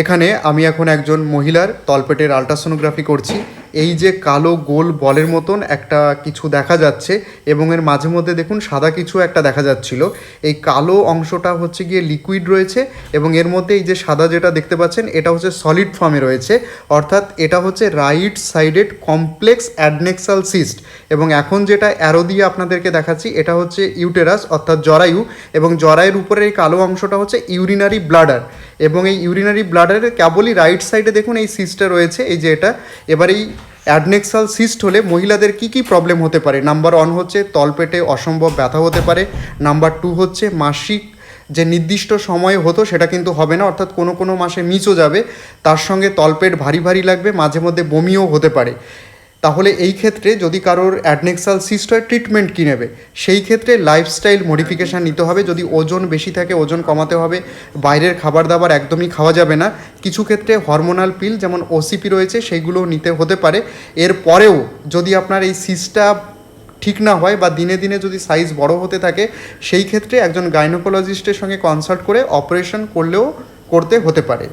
এখানে আমি এখন একজন মহিলার তলপেটের আলট্রাসোনোগ্রাফি করছি। এই যে কালো গোল বলের মতন একটা কিছু দেখা যাচ্ছে এবং এর মাঝে মধ্যে দেখুন সাদা কিছু একটা দেখা যাচ্ছিল। এই কালো অংশটা হচ্ছে গিয়ে লিকুইড রয়েছে এবং এর মধ্যে এই যে সাদা যেটা দেখতে পাচ্ছেন এটা হচ্ছে সলিড ফর্মে রয়েছে। অর্থাৎ এটা হচ্ছে right sided complex adnexal cyst এবং এখন যেটা অ্যারো দিয়ে আপনাদেরকে দেখাচ্ছি এটা হচ্ছে ইউটেরাস অর্থাৎ জরায়ু এবং জরায়ুর উপরে এই কালো অংশটা হচ্ছে ইউরিনারি ব্লাডার এবং এই ইউরিনারি ব্লাডারের কেবলই রাইট সাইডে দেখুন এই সিস্টটা রয়েছে, এই যে এটা। এবার এই অ্যাডনেক্সাল সিস্ট হলে মহিলাদের কি কি প্রবলেম হতে পারে? নাম্বার ওয়ান হচ্ছে তলপেটে অসম্ভব ব্যথা হতে পারে। নাম্বার টু হচ্ছে মাসিক যে নির্দিষ্ট সময়ে হতো সেটা কিন্তু হবে না, অর্থাৎ কোনো কোনো মাসে মিচও যাবে। তার সঙ্গে তলপেট ভারী ভারী লাগবে, মাঝে মধ্যে বমিও হতে পারে। তাহলে এই ক্ষেত্রে যদি কারোর অ্যাডনেক্সাল সিস্ট হয় ট্রিটমেন্ট কী নেবে? সেই ক্ষেত্রে লাইফস্টাইল মডিফিকেশান নিতে হবে। যদি ওজন বেশি থাকে, ওজন কমাতে হবে। বাইরের খাবার দাবার একদমই খাওয়া যাবে না। কিছু ক্ষেত্রে হরমোনাল পিল যেমন ওসিপি রয়েছে সেইগুলো নিতে হতে পারে। এর পরেও যদি আপনার এই সিস্টটা ঠিক না হয় বা দিনে দিনে যদি সাইজ বড় হতে থাকে, সেই ক্ষেত্রে একজন গাইনোকোলজিস্টের সঙ্গে কনসাল্ট করে অপারেশন করলেও করতে হতে পারে।